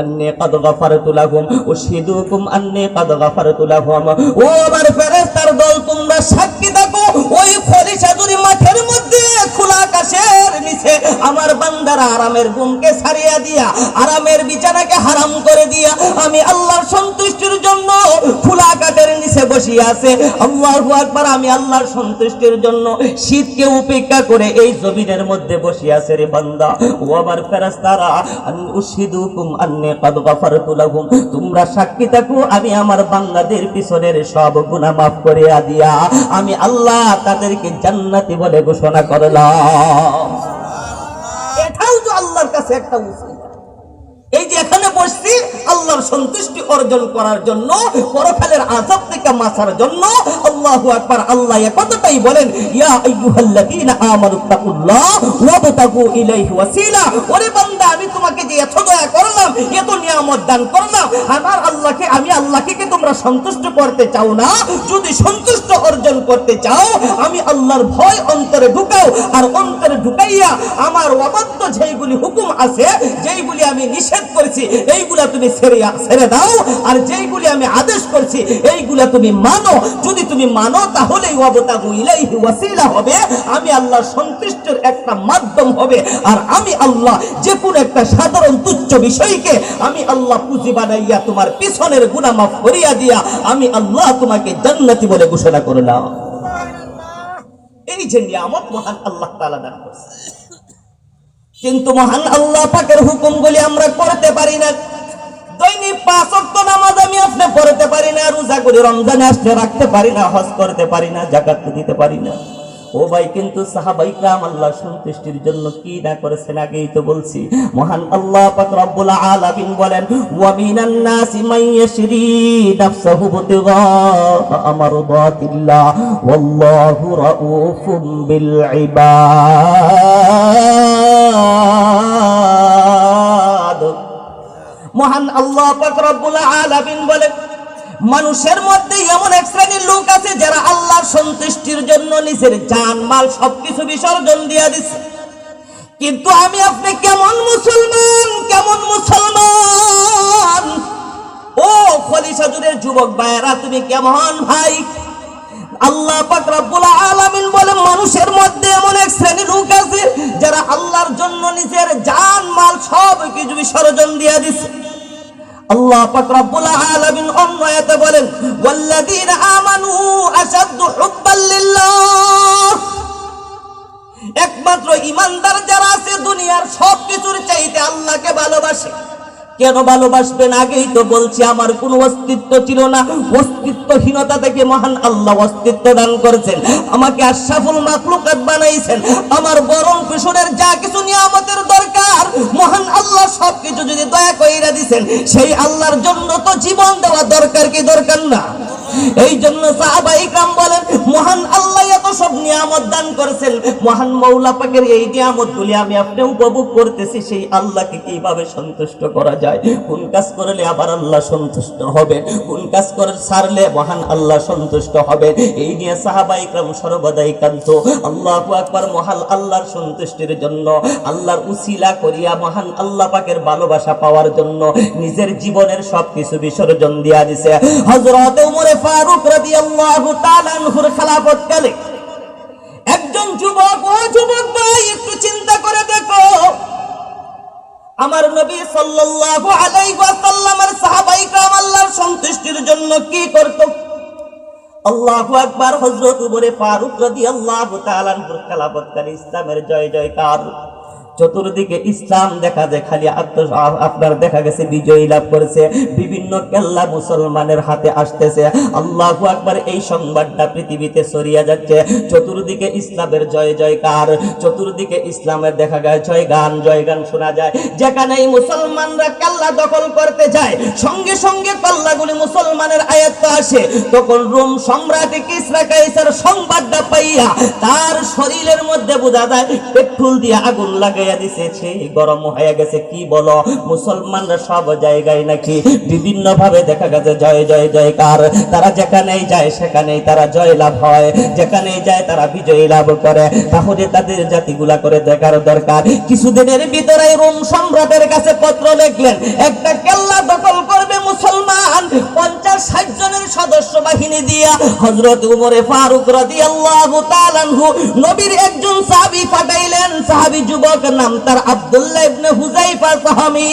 আন্নি কদ গাফারতু লাহুম, উশহিদুকুম আন্নে কদ গাফারতু লাহুম। ও আমার ফেরেশতার দল, তোমরা সাক্ষী থাকো ওই খলিশাজুরি মাঠের মধ্যে খোলা আকাশের নিচে আমার বান্দারা আরামের ঘুমকে ছাড়িয়া দিয়া, আরামের বিছানাকে হারাম করে দিয়া, আমি আল্লাহর সন্তুষ্টির জন্য খোলা আকাশের নিচে বসিয়া আছে আল্লাহু আকবার আমি আল্লাহর সন্তুষ্টির জন্য শীতকে উপেক্ষা করে এই জমিনের মধ্যে বসিয়া আছে রে বান্দা। ও আমার ফেরেশতারা আন উশহিদুকুম আন্নি কাদ গাফারতু লাহুম তোমরা সাক্ষী থাকো আমি আমার বান্দাদের পিছনের সব গুনাহ মাফ করিয়া দিয়া আমি আল্লাহ তাদেরকে জান্নাতি বলে ঘোষণা করলাম। এটাও তো আল্লাহর কাছে একটা এই বসছি আল্লাহর সন্তুষ্টি অর্জন করার জন্য পরকালের আজাব থেকে বাঁচার জন্য আল্লাহু আকবার আল্লাহ এ কথাটাই বলেন, ইয়া আইয়ুহাল্লাযীনা আমানু তাকুল্লাহ ওয়াবতাগু ইলাইহি ওয়াসিলা। ওরে বান্দা, আমি তোমাকে যে এত দয়া করলাম, এত নিয়ামত দান করলাম, আমার আল্লাহকে, আমি আল্লাহকে কি তোমরা সন্তুষ্ট করতে চাও না? যদি সন্তুষ্ট অর্জন করতে চাও, আমি আল্লাহর ভয় অন্তরে ঢুকাও, আর অন্তরে ঢুকাইয়া আমার অবাধ্য যেইগুলি হুকুম আছে, যেইগুলি আমি নিষেধ করেছি, এইগুলা তুমি ছেড়ে ছেড়ে দাও, আর যেইগুলি আমি আদেশ করছি, এইগুলা তুমি মানো। যদি তুমি মানো, তাহলে হবে। আমি আল্লাহর সন্তুষ্টের একটা মাধ্যম হবে। আর আমি আল্লাহ যে কোনো একটা সাধারণ তুচ্ছ বিষয়কে আমি আল্লাহ পুঁজি বানাইয়া তোমার পিছনের গুনাহ মাফ করিয়া দিয়া আমি আল্লাহ তোমাকে জান্নাতি বলে ঘোষণা করলাম। এই আল্লাহ আল্লাহ নামাজ আমি আপনি পারি না, রোজা করে রমজানে আসলে রাখতে পারি না, হজ করতে পারি না, জাকাত দিতে পারি না। ও ভাই, কিন্তু আল্লাহ সন্তুষ্টির জন্য কি না করেছেন আগেই তো বলছি। মহান আল্লাহ পাক রব্বুল আলামিন বলেন, ওয়া মিনান নাসি ওয়াল্লাহু রাউফুম বিল ইবাদ। মহান আল্লাহ পাক রব্বুল আলামিন বলেন মানুষের মধ্যে এমন এক শ্রেণির লোক আছে যারা আল্লাহর সন্তুষ্টির জন্য নিজের জান, মাল সবকিছু বিসর্জন দিয়া দিছে। কিন্তু আমি আপনি কেমন মুসলমান কেমন মুসলমান? ও খলিশাজুরের যুবক ভাইয়েরা, তুমি কেমন ভাই? আল্লাহ পাক রব্বুল আলামিন বলে, মানুষের মধ্যে এমন এক শ্রেণি লোক আছে যারা আল্লাহর জন্য নিজের জান, মাল সব কিছু বিসর্জন দিয়া দিছে। আল্লাহ পাক রব্বুল আলামিন অন্য বলেন, ওয়াল্লাযীনা আমানু আশাদ্দু হুব্বাল লিল্লাহ। একমাত্র ইমানদার যারা আছে, দুনিয়ার সব কিছুর চাইতে আল্লাহকে ভালোবাসে। কেন ভালোবাসবেন? আগেই তো বলছি, আমার কোনো অস্তিত্ব ছিল না। অস্তিত্বহীনতা থেকে মহান আল্লাহ অস্তিত্ব দান করেছেন। আমাকে আশরাফুল মাখলুকাত বানাইছেন। আমার বরং পেছনের যা কিছু নিয়ামতের দরকার, মহান আল্লাহ সব কিছু যদি দয়া কইরা দিছেন, সেই আল্লাহর জন্য তো জীবন দেওয়া দরকার কি দরকার না? এই জন্য সাহাবা দান করেছেন। মহান মৌলা পাকের এই নিয়ামতগুলি আমি আপনি উপভোগ করতেছি, সেই আল্লাহকে কীভাবে সন্তুষ্ট করা যায়? কোন কাজ করলে আবার আল্লাহ সন্তুষ্ট হবে? কোন কাজ করে ছাড়লে মহান আল্লাহ সন্তুষ্ট হবে? এই নিয়ে সাহাবা ইকরাম সর্বদাই কান্ত আল্লাহু আকবার মহান আল্লাহর সন্তুষ্টির জন্য, আল্লাহর উসিলা করিয়া মহান আল্লাহ পাকের ভালোবাসা পাওয়ার জন্য নিজের জীবনের সবকিছু বিসর্জন দিয়া দিছে। হযরত উমরে ফারুক রাদিয়াল্লাহু তাআলা আনহুর খেলাফতকালে আমার নবী সাল্লাল্লাহু আলাইহি ওয়াসাল্লামের সাহাবাই کرام আল্লাহর সন্তুষ্টির জন্য কি করত আল্লাহু আকবার হযরত উমরে ফারুক রাদিয়াল্লাহু তাআলা আনহুর খেলাফতকালে ইসলামের জয় জয়কার চতুর্দিকে ইসলাম দেখা যায়, খালি আত্ম আপনার দেখা গেছে, বিজয়ী লাভ করেছে, বিভিন্ন কেল্লা মুসলমানের হাতে আসতেছে। আল্লাহ আকবার এই সংবাদটা পৃথিবীতে ছড়িয়ে যাচ্ছে। চতুর্দিকে ইসলামের জয় জয়কার, চতুর্দিকে ইসলামের দেখা যায়, জয় গান জয় গান শোনা যায়। যেখানে এই মুসলমানরা কাল্লা দখল করতে যায়, সঙ্গে সঙ্গে কাল্লাগুলি মুসলমানের আয়ত্ত আসে। তখন রোম সম্রাট কিসরা কাইসার সংবাদটা পাইয়া তার শরীরের মধ্যে বোঝা যায়, পেট্রোল দিয়ে আগুন লাগে। লাগাইয়া দিছে সেই গরম হয়ে গেছে, কি বলো? মুসলমানরা সব জায়গায় নাকি বিভিন্ন ভাবে দেখা গেছে, জয় জয়, জয়কার। তারা যেখানেই যায়, সেখানেই তারা জয় লাভ হয়। যেখানেই যায়, তারা বিজয়ী লাভ করে। তাহলে তাদের জাতিগুলা করে দেখার দরকার। কিছুদিনের ভিতরে রোম সম্রাটের কাছে পত্র লিখলেন, একটা কেল্লা দখল করবে মুসলমান। বাহিনী দিয়া হযরত উমরে ফারুক রাদি আল্লাহ নবীর একজন সাহাবী পাঠাইলেন সাহাবী যুবক নাম তার আব্দুল্লাহ ইবনে হুজাইফা সাহাবি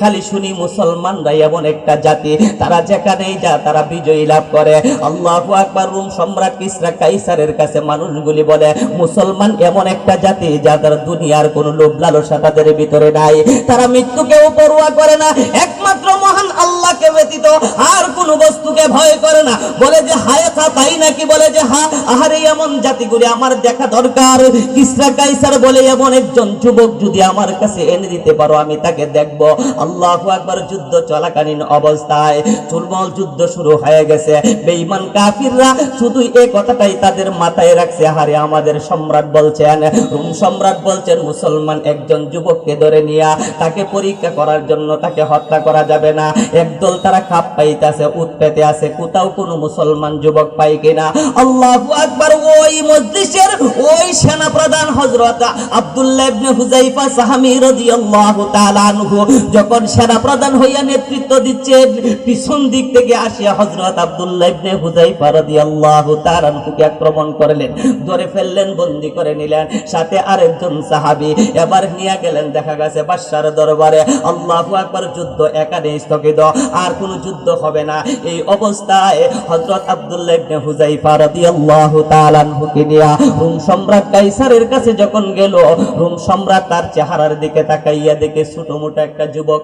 খালি শুনি মুসলমানরা এমন একটা জাতি। তারা যেখানেই যা, তারা বিজয়ী লাভ করে। আল্লাহু রোম সম্রাট কিসরা কাইসারের কাছে মানুষগুলি বলে, মুসলমান এমন একটা জাতি যাদের দুনিয়ার কোনো লোভ লালসা তাদের ভিতরে নাই। তারা মৃত্যুকেও পরোয়া করে না, একমাত্র মহান আল্লাহকে ব্যতীত আর কোন বস্তুকে ভয় করে না। বলে যে হায়াতা তাই নাকি? বলে যে, হা, আহারে, এমন জাতিগুলি আমার দেখা দরকার। কিসরা কাইসার বলে এমন একজন যুবক যদি আমার কাছে এনে দিতে পারো, আমি তাকে দেখব। আল্লাহু আকবার, যুদ্ধ চলাকালীন অবস্থায় চুলমল যুদ্ধ শুরু হয়ে গেছে। বেঈমান কাফিররা শুধু এই কথাটাই তাদের মাথায় রাখছে হারে আমাদের সম্রাট বলছেন, রোম সম্রাট বলছেন, মুসলমান একজন যুবককে ধরে নিয়া তাকে পরীক্ষা করার জন্য তাকে হত্যা করা যাবে না। একদল তারা খাপ পাইতেছে উৎপেতে আছে কোথাও কোনো মুসলমান যুবক পাই কিনা? আল্লাহু আকবার, ওই মজলিসের ওই সেনা প্রধান হযরত আব্দুল্লাহ ইবনে রাদিয়াল্লাহু তাআলা আনহু যখন সেনা প্রধান হইয়া নেতৃত্ব দিচ্ছেন, পিছন দিক থেকে আসিয়া হযরত আব্দুল্লাহ ইবনে রাদিয়াল্লাহু তাআলা আনহুকে আক্রমণ করলেন, ধরে ফেললেন, বন্দি করে নিলেন। সাথে আরেকজন সাহাবী এবার নিয়ে গেলেন, দেখা গেছে বাদশার দরবারে। আল্লাহু আকবার যুদ্ধ একাদে স্থগিত। আর কোনো যুদ্ধ হবে না। এই অবস্থায় হজরত আব্দুল্লাহ ইবনে হুজাইফা রাদিয়াল্লাহু তাআলা আনহুকে নিয়া রোম সম্রাট কাইসারের কাছে যখন গেল, রোম সম্রাট তার চেহারার দিকে তাকাইয়া দেখে ছোট মোটো একটা যুবক